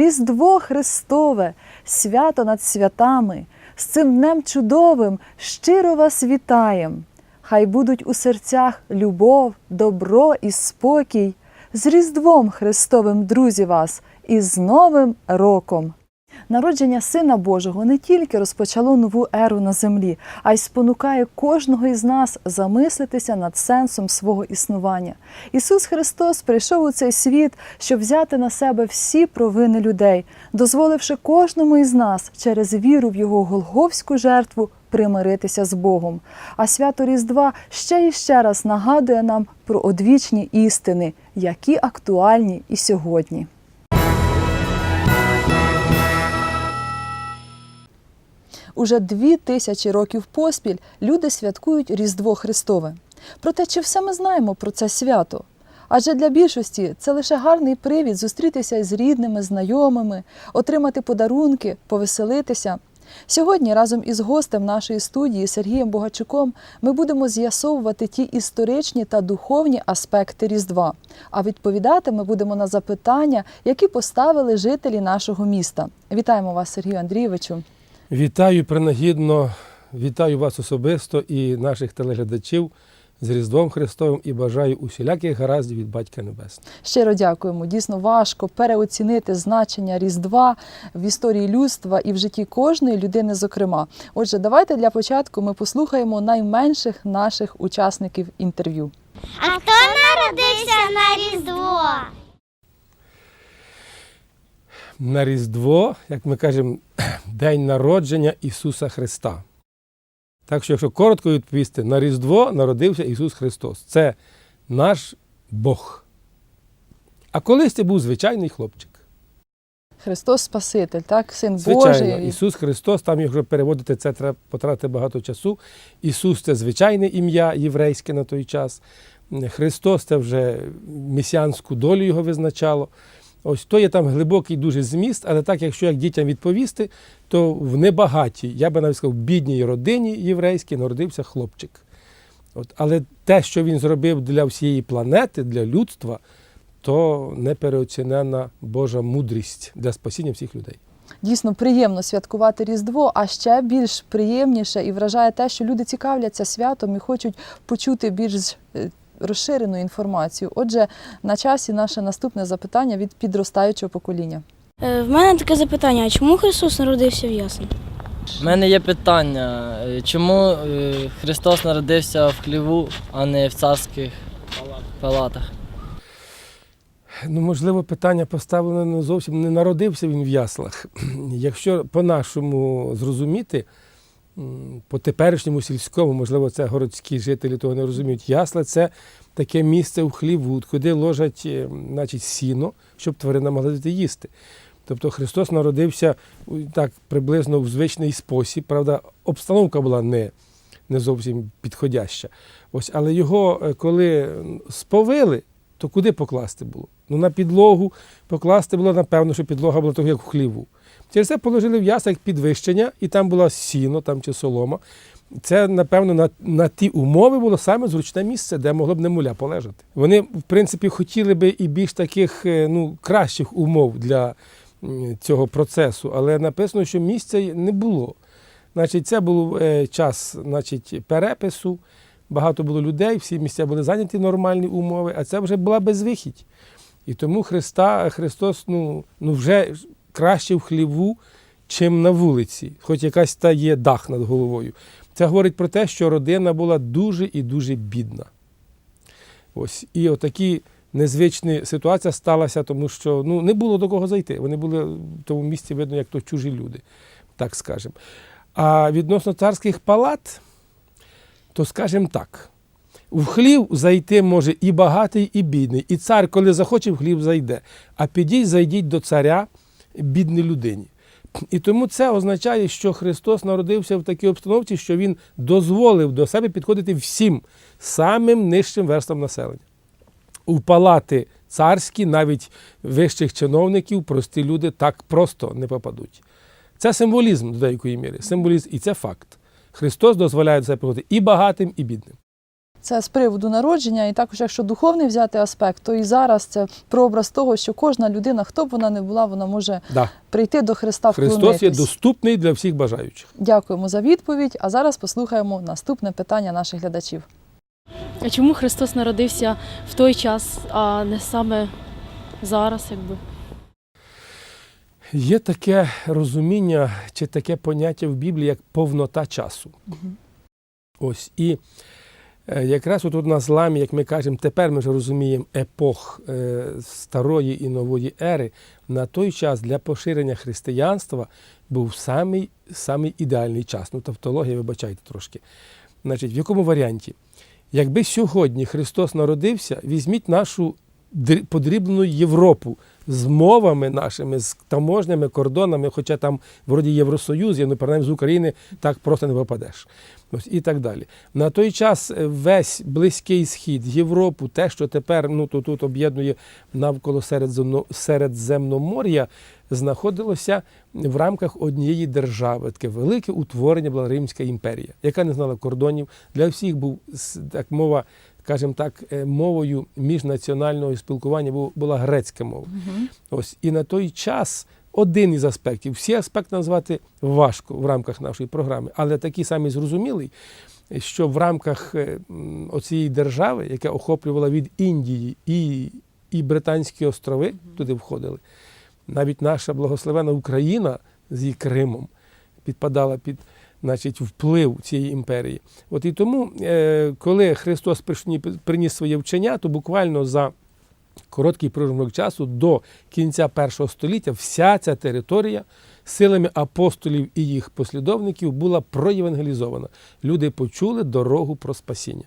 Різдво Христове, свято над святами, з цим днем чудовим щиро вас вітаєм. Хай будуть у серцях любов, добро і спокій. З Різдвом Христовим, друзі, вас, і з Новим роком! Народження Сина Божого не тільки розпочало нову еру на землі, а й спонукає кожного із нас замислитися над сенсом свого існування. Ісус Христос прийшов у цей світ, щоб взяти на себе всі провини людей, дозволивши кожному із нас через віру в Його голговську жертву примиритися з Богом. А свято Різдва ще і ще раз нагадує нам про одвічні істини, які актуальні і сьогодні. Уже дві тисячі років поспіль люди святкують Різдво Христове. Проте чи все ми знаємо про це свято? Адже для більшості це лише гарний привід зустрітися із рідними, знайомими, отримати подарунки, повеселитися. Сьогодні разом із гостем нашої студії Сергієм Богачуком ми будемо з'ясовувати ті історичні та духовні аспекти Різдва. А відповідати ми будемо на запитання, які поставили жителі нашого міста. Вітаємо вас, Сергію Андрійовичу. Вітаю принагідно, вітаю вас особисто і наших телеглядачів з Різдвом Христовим і бажаю усіляких гараздів від Батька Небесного. Щиро дякуємо. Дійсно важко переоцінити значення Різдва в історії людства і в житті кожної людини, зокрема. Отже, давайте для початку ми послухаємо найменших наших учасників інтерв'ю. А хто народився на Різдво? На Різдво, як ми кажемо, день народження Ісуса Христа. Так що, якщо коротко відповісти, на Різдво народився Ісус Христос. Це наш Бог. А колись це був звичайний хлопчик. Христос Спаситель, так, син Звичайно, Божий. Ісус Христос, там, якщо переводити це, треба потратити багато часу. Ісус це звичайне ім'я єврейське на той час. Христос це вже месіанську долю його визначало. Ось то є там глибокий дуже зміст, але так, якщо як дітям відповісти, то в небагатій, я би навіть сказав, бідній родині єврейській народився хлопчик. От, але те, що він зробив для всієї планети, для людства, то непереоцінена Божа мудрість для спасіння всіх людей. Дійсно приємно святкувати Різдво, а ще більш приємніше і вражає те, що люди цікавляться святом і хочуть почути більш е, розширену інформацію. Отже, на часі наше наступне запитання від підростаючого покоління. Е, В мене таке запитання: а чому Христос народився в ясен? У мене є питання, е, чому е, Христос народився в хліву, а не в царських палатах? Ну, можливо, питання поставлене не зовсім не народився він в яслах. Якщо по-нашому зрозуміти, по теперішньому сільському, можливо, це городські жителі того не розуміють. Ясла це таке місце в хліву, куди ложать е, значить, сіно, щоб тварина могла їсти. Тобто Христос народився так приблизно в звичний спосіб. Правда, обстановка була не, не зовсім підходяща. Ось, але його, е, коли сповили, то куди покласти було? Ну, на підлогу покласти було, напевно, що підлога була того, як в хліву. Через це положили в ясла як підвищення, і там була сіно там, чи солома. Це, напевно, на, на ті умови було саме зручне місце, де могло б немуля полежати. Вони, в принципі, хотіли би і більш таких е, ну, кращих умов для цього процесу, але написано, що місця не було. Значить, це був е, час значить, перепису, багато було людей, всі місця були зайняті нормальні умови, а це вже була безвихідь. І тому Христа, Христос ну, ну вже краще в хліву, чим на вулиці, хоч якась та є дах над головою. Це говорить про те, що родина була дуже і дуже бідна. Ось. І отакі незвичні ситуація сталася, тому що ну, не було до кого зайти. Вони були в тому місці, видно, як то чужі люди, так скажемо. А відносно царських палат, то скажемо так. В хлів зайти може і багатий, і бідний. І цар, коли захоче, в хлів зайде. А підіть, зайдіть до царя бідній людині. І тому це означає, що Христос народився в такій обстановці, що Він дозволив до себе підходити всім самим нижчим верстам населення. У палати царські, навіть вищих чиновників, прості люди так просто не попадуть. Це символізм до деякої міри, символізм, і це факт. Христос дозволяє до себе приходити і багатим, і бідним. Це з приводу народження, і також, якщо духовний взяти аспект, то і зараз це прообраз того, що кожна людина, хто б вона не була, вона може Да. прийти до Христа Христос вклонитись. є доступний для всіх бажаючих. Дякуємо за відповідь. А зараз послухаємо наступне питання наших глядачів. А чому Христос народився в той час, а не саме зараз, якби? Є таке розуміння чи таке поняття в Біблії, як повнота часу. Ось і якраз от на зламі, як ми кажемо, тепер ми вже розуміємо епох е, старої і нової ери. На той час для поширення християнства був самий, самий ідеальний час. Ну, тавтологія, вибачайте трошки. Значить, в якому варіанті? Якби сьогодні Христос народився, візьміть нашу дрі- подрібну Європу з мовами нашими, з таможнями, кордонами, хоча там вроді Євросоюз, є, ну принаймні з України так просто не попадеш. Ось і так далі. На той час е, весь Близький Схід, Європу, те, що тепер ну, тут, тут об'єднує навколо Середземномор'я, знаходилося в рамках однієї держави. Таке велике утворення була Римська імперія, яка не знала кордонів. Для всіх був так мова, скажімо так, е, мовою міжнаціонального спілкування була грецька мова. Ось і на той час один із аспектів. Всі аспекти назвати важко в рамках нашої програми, але такий самий зрозумілий, що в рамках е, оцієї держави, яка охоплювала від Індії і, і Британські острови, туди входили. Навіть наша благословена Україна з її Кримом підпадала під значить, вплив цієї імперії. От і тому, е, коли Христос приніс своє вчення, то буквально за короткий проміжок часу до кінця першого століття вся ця територія силами апостолів і їх послідовників була проєвангелізована. Люди почули дорогу про спасіння.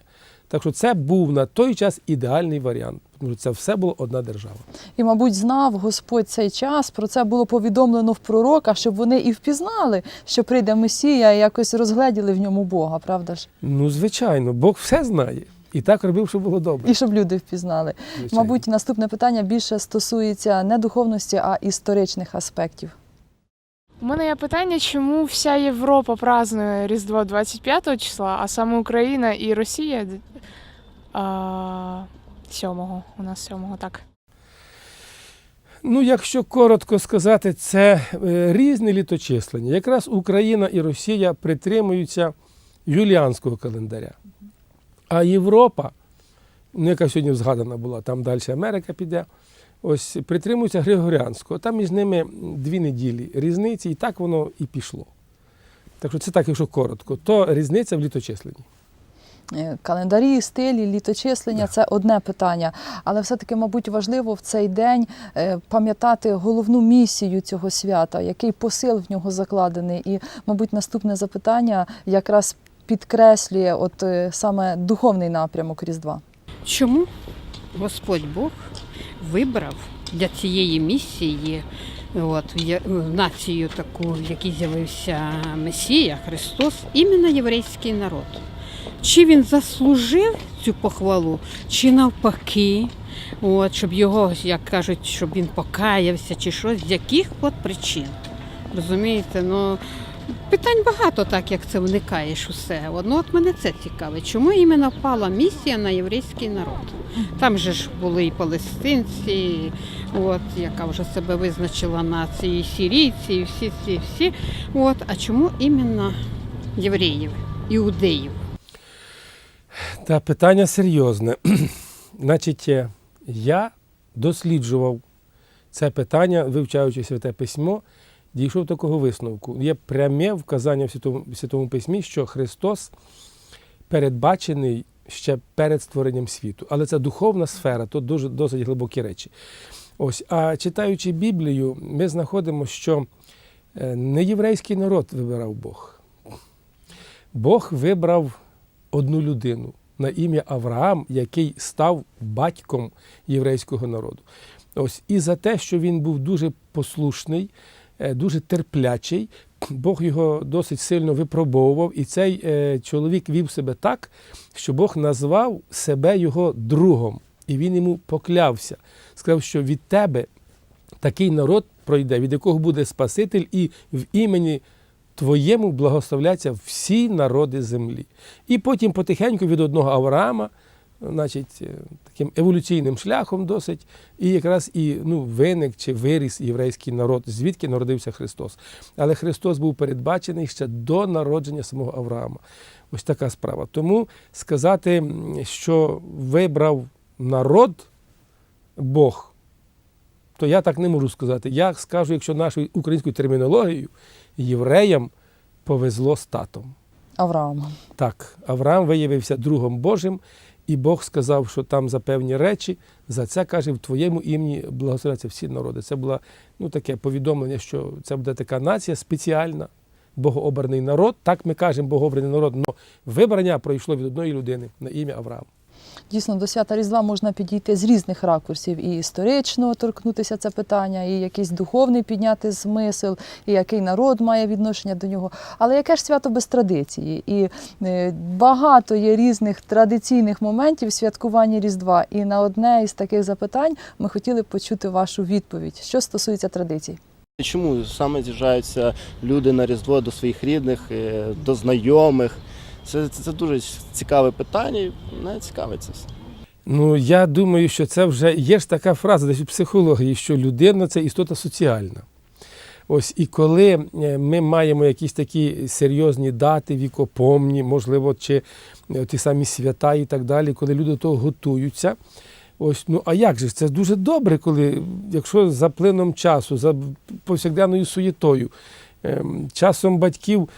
Так що це був на той час ідеальний варіант, тому що це все було одна держава. І, мабуть, знав Господь цей час. Про це було повідомлено в пророка, щоб вони і впізнали, що прийде Месія, і якось розгледіли в ньому Бога, правда ж? Ну, звичайно, Бог все знає. І так робив, щоб було добре. І щоб люди впізнали. Звичайно. Мабуть, наступне питання більше стосується не духовності, а історичних аспектів. У мене є питання, чому вся Європа празднує Різдво 25 числа, а саме Україна і Росія а, 7-го. У нас 7-го, так. Ну, якщо коротко сказати, це е, різне літочислення. Якраз Україна і Росія притримуються юліанського календаря. А Європа, ну, яка сьогодні згадана була, там далі Америка піде, ось притримуються Григоріанського. Там між ними дві неділі різниці, і так воно і пішло. Так що це так, якщо коротко, то різниця в літочисленні. Е, Календарі, стилі, літочислення це одне питання, але все-таки, мабуть, важливо в цей день е, пам'ятати головну місію цього свята, який посил в нього закладений. І, мабуть, наступне запитання якраз підкреслює от е, саме духовний напрямок Різдва. Чому Господь Бог вибрав для цієї місії от, націю таку, в якій з'явився Месія Христос, іменно єврейський народ? Чи він заслужив цю похвалу, чи навпаки, от, щоб його, як кажуть, щоб він покаявся, чи щось, з яких от причин? Розумієте, ну питань багато, так як це вникаєш усе. Ну, от мене це цікавить. Чому іменно впала місія на єврейський народ? Там же ж були і палестинці, от, яка вже себе визначила нації, і сірійці, і всі, всі, всі. От, а чому іменно євреїв, іудеїв? Та питання серйозне. Значить, е, я досліджував це питання, вивчаючи святе письмо, дійшов такого висновку. Є пряме вказання в Святому, в Святому Письмі, що Христос передбачений ще перед створенням світу. Але це духовна сфера, тут дуже досить глибокі речі. Ось, а читаючи Біблію, ми знаходимо, що е, не єврейський народ вибирав Бог. Бог вибрав одну людину на ім'я Авраам, який став батьком єврейського народу. Ось і за те, що він був дуже послушний, дуже терплячий, Бог його досить сильно випробовував, і цей е, чоловік вів себе так, що Бог назвав себе його другом, і він йому поклявся. Сказав, що від тебе такий народ пройде, від якого буде Спаситель, і в імені твоєму благословляться всі народи землі. І потім потихеньку від одного Авраама, значить, е, таким еволюційним шляхом досить, і якраз і ну, виник чи виріс єврейський народ, звідки народився Христос. Але Христос був передбачений ще до народження самого Авраама. Ось така справа. Тому сказати, що вибрав народ Бог, то я так не можу сказати. Я скажу, якщо нашою українською термінологією, євреям повезло з татом. Авраама. Так, Авраам виявився другом Божим, і Бог сказав, що там за певні речі, за це каже, в твоєму імені благословляться всі народи. Це було ну, таке повідомлення, що це буде така нація спеціальна, богообраний народ. Так ми кажемо, богообраний народ, але вибрання пройшло від одної людини на ім'я Авраам. Дійсно, до свята Різдва можна підійти з різних ракурсів і історично торкнутися це питання, і якийсь духовний підняти смисл, і який народ має відношення до нього. Але яке ж свято без традиції? І е, багато є різних традиційних моментів в святкуванні Різдва. І на одне із таких запитань ми хотіли почути вашу відповідь, що стосується традицій. Чому саме з'їжджаються люди на Різдво до своїх рідних, е, до знайомих? Це, це, це дуже цікаве питання, і мене цікавить це все. Ну, я думаю, що це вже є ж така фраза десь у психології, що людина це істота соціальна. Ось і коли е, ми маємо якісь такі серйозні дати, вікопомні, можливо, чи е, ті самі свята і так далі, коли люди до того готуються. Ось, ну а як же? Це дуже добре, коли, якщо за плином часу, за повсякденною суєтою, ем, часом батьків,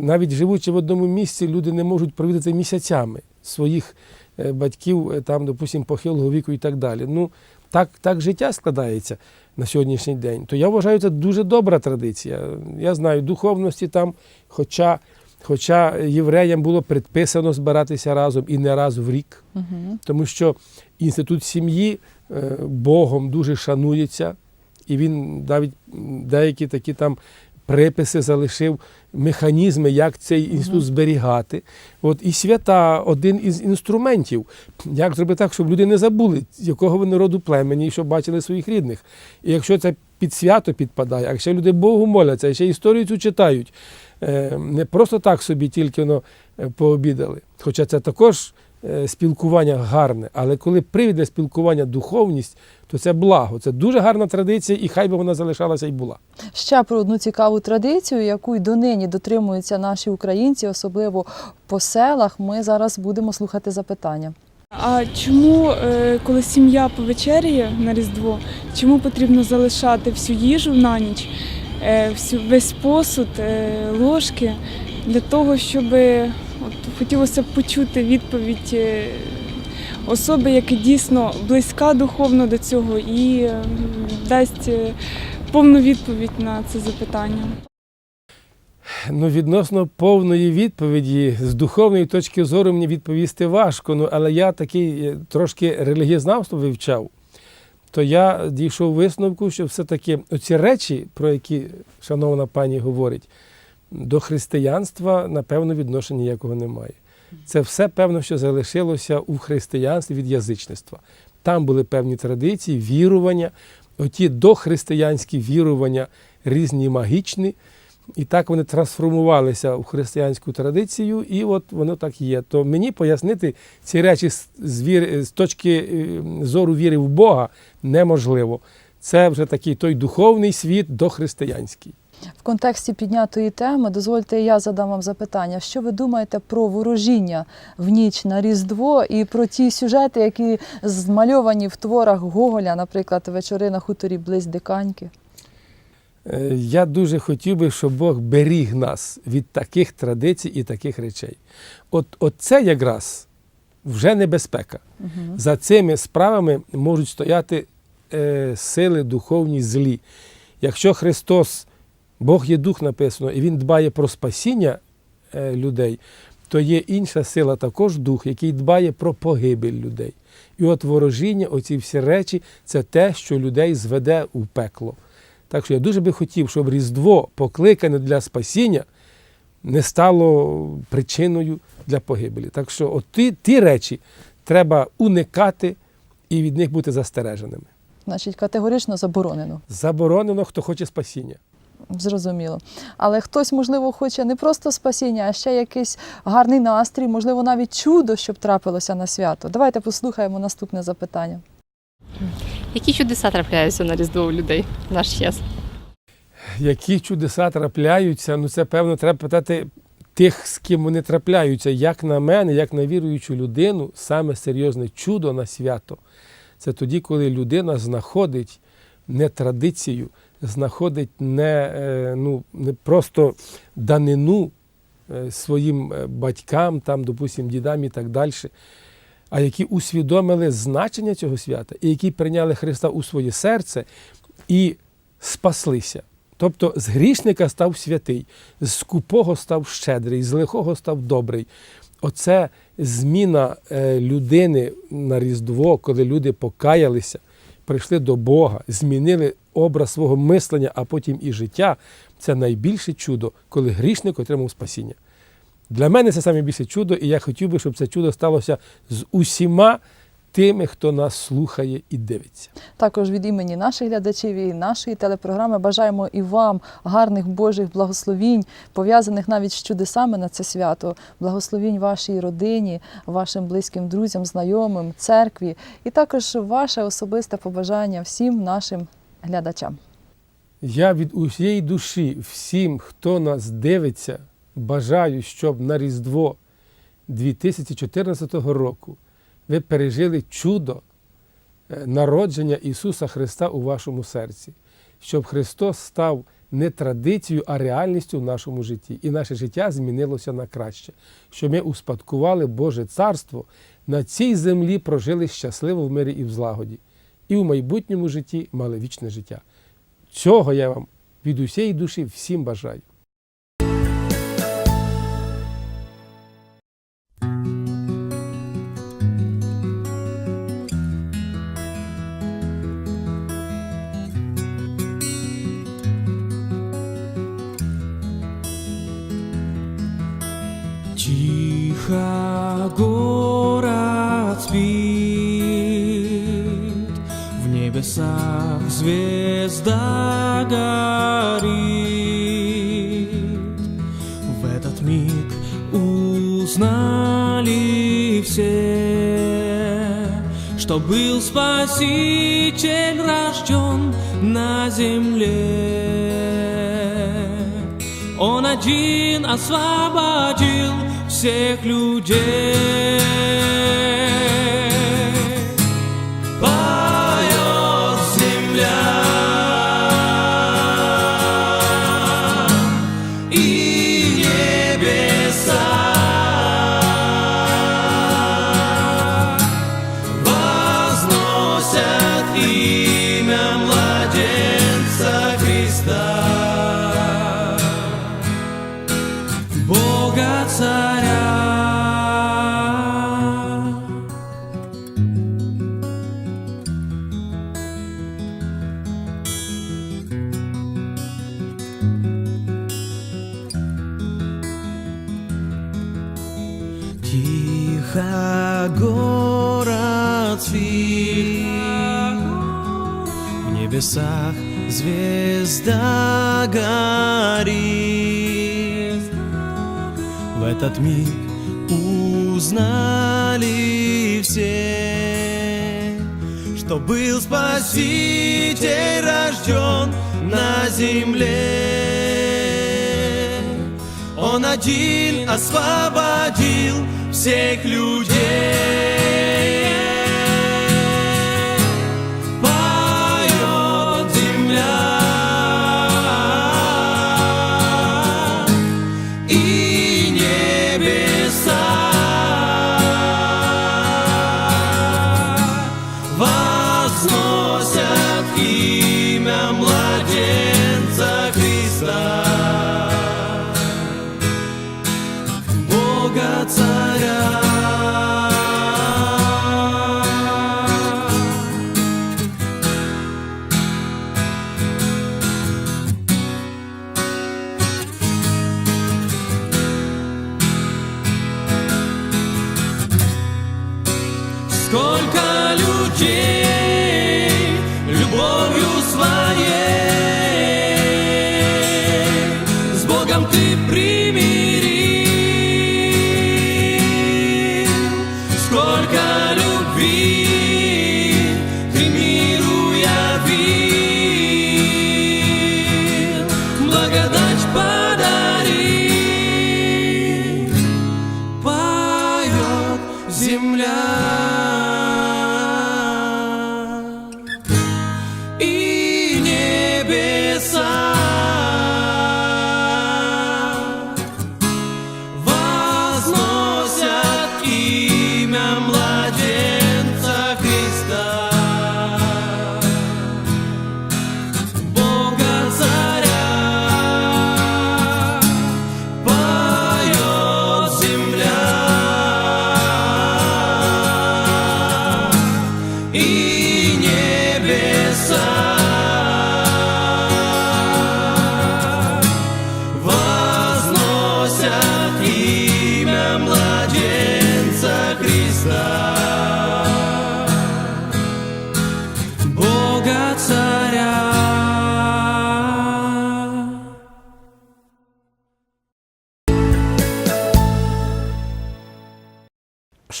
навіть живучи в одному місці, люди не можуть провідати місяцями своїх е, батьків, е, там, допустимо, похилого віку і так далі. Ну, так, так життя складається на сьогоднішній день. То я вважаю, це дуже добра традиція. Я знаю, духовності там, хоча, хоча євреям було предписано збиратися разом і не раз в рік, Угу. тому що інститут сім'ї е, Богом дуже шанується, і він навіть деякі такі там приписи залишив, механізми, як цей інститут зберігати. От і свята один із інструментів, як зробити так, щоб люди не забули, з якого вони роду племені, і щоб бачили своїх рідних. І якщо це під свято підпадає, а якщо люди Богу моляться, і ще історію цю читають, е, не просто так собі тільки ну, пообідали. Хоча це також спілкування гарне, але коли привід для спілкування духовність, то це благо. Це дуже гарна традиція, і хай би вона залишалася і була. Ще про одну цікаву традицію, яку й донині дотримуються наші українці, особливо по селах. Ми зараз будемо слухати запитання. А чому, е, коли сім'я повечеряє на Різдво, чому потрібно залишати всю їжу на ніч, е, всю, весь посуд, е, ложки, для того, щоб от, хотілося б почути відповідь е, особи, яка дійсно близька духовно до цього і е, дасть е, повну відповідь на це запитання. Ну, відносно повної відповіді з духовної точки зору мені відповісти важко. Ну, але я такий трошки релігієзнавство вивчав, то я дійшов висновку, що все-таки оці речі, про які шановна пані говорить, до християнства, напевно, відношення ніякого немає. Це все певно, що залишилося у християнстві від язичництва. Там були певні традиції, вірування, оті дохристиянські вірування, різні магічні. І так вони трансформувалися в християнську традицію, і от воно так є. То мені пояснити ці речі з, з, віри, з точки е, зору віри в Бога неможливо. Це вже такий той духовний світ дохристиянський. В контексті піднятої теми дозвольте, я задам вам запитання. Що ви думаєте про ворожіння в ніч на Різдво і про ті сюжети, які змальовані в творах Гоголя, наприклад, вечори на хуторі близь Диканьки? Е, Я дуже хотів би, щоб Бог беріг нас від таких традицій і таких речей. От, от це якраз вже небезпека. За цими справами можуть стояти е, сили духовні злі. Якщо Христос, Бог є дух написано, і Він дбає про спасіння е, людей, то є інша сила, також дух, який дбає про погибель людей. І от ворожіння, оці всі речі, це те, що людей зведе у пекло. Так що я дуже би хотів, щоб Різдво, покликане для спасіння, не стало причиною для погибелі. Так що от ті, ті речі треба уникати і від них бути застереженими. Значить, категорично заборонено. Заборонено, хто хоче спасіння. Зрозуміло. Але хтось, можливо, хоче не просто спасіння, а ще якийсь гарний настрій, можливо, навіть чудо, щоб трапилося на свято. Давайте послухаємо наступне запитання. Які чудеса трапляються на Різдво у людей в наш час? Які чудеса трапляються, ну це певно треба питати тих, з ким вони трапляються. Як на мене, як на віруючу людину, саме серйозне чудо на свято це тоді, коли людина знаходить не традицію, знаходить не, е, ну, не просто данину е, своїм е, батькам, там, допустим, дідам і так далі, а які усвідомили значення цього свята, і які прийняли Христа у своє серце і спаслися. Тобто з грішника став святий, з скупого став щедрий, з лихого став добрий. Оце зміна людини на Різдво, коли люди покаялися, прийшли до Бога, змінили образ свого мислення, а потім і життя. Це найбільше чудо, коли грішник отримав спасіння. Для мене це найбільше чудо, і я хотів би, щоб це чудо сталося з усіма тими, хто нас слухає і дивиться. Також від імені наших глядачів і нашої телепрограми бажаємо і вам гарних Божих благословінь, пов'язаних навіть з чудесами на це свято, благословінь вашій родині, вашим близьким друзям, знайомим, церкві, і також ваше особисте побажання всім нашим глядачам. Я від усієї душі всім, хто нас дивиться, бажаю, щоб на Різдво 2014 року ви пережили чудо е, народження Ісуса Христа у вашому серці, щоб Христос став не традицією, а реальністю в нашому житті. І наше життя змінилося на краще, щоб ми успадкували Боже Царство, на цій землі прожили щасливо в мирі і в злагоді, і в майбутньому житті мали вічне життя. Цього я вам від усієї душі всім бажаю. Спаситель рожден на земле. Он один освободил всех людей. Тихо город спит, в небесах звезда горит. В этот миг узнали все, что был Спаситель рожден на земле. Он один освободил всех людей.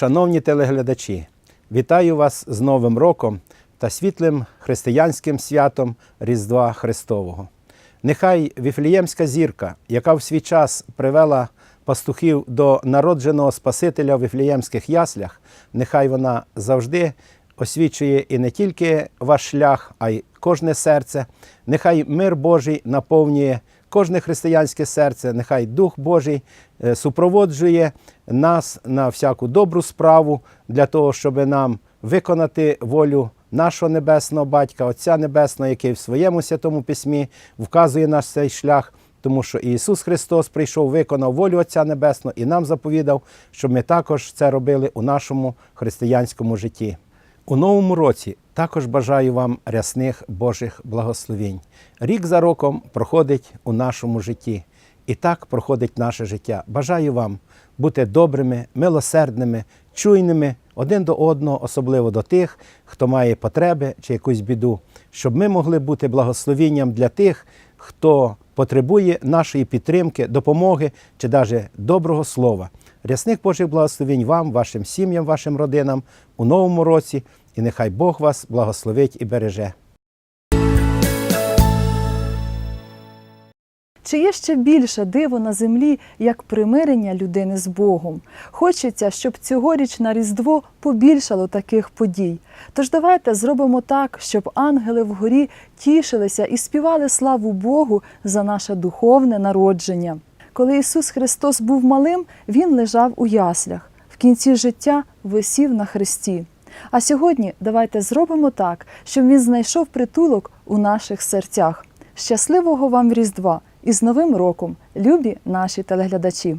Шановні телеглядачі, вітаю вас з Новим роком та світлим християнським святом Різдва Христового. Нехай Віфліємська зірка, яка в свій час привела пастухів до народженого Спасителя в Віфліємських яслях, нехай вона завжди освічує і не тільки ваш шлях, а й кожне серце. Нехай мир Божий наповнює кожне християнське серце, нехай Дух Божий е, супроводжує нас на всяку добру справу для того, щоб нам виконати волю нашого небесного батька, Отця Небесного, який в своєму святому письмі вказує наш цей шлях. Тому що Ісус Христос прийшов, виконав волю Отця Небесного і нам заповідав, щоб ми також це робили у нашому християнському житті. У новому році також бажаю вам рясних Божих благословінь. Рік за роком проходить у нашому житті. І так проходить наше життя. Бажаю вам бути добрими, милосердними, чуйними один до одного, особливо до тих, хто має потреби чи якусь біду, щоб ми могли бути благословінням для тих, хто потребує нашої підтримки, допомоги чи навіть доброго слова. Рясних Божих благословінь вам, вашим сім'ям, вашим родинам у новому році, і нехай Бог вас благословить і береже. Чи є ще більше диво на землі, як примирення людини з Богом? Хочеться, щоб цьогоріч на Різдво побільшало таких подій. Тож давайте зробимо так, щоб ангели вгорі тішилися і співали славу Богу за наше духовне народження. Коли Ісус Христос був малим, Він лежав у яслях, в кінці життя висів на хресті. А сьогодні давайте зробимо так, щоб Він знайшов притулок у наших серцях. Щасливого вам Різдва і з Новим роком, любі наші телеглядачі!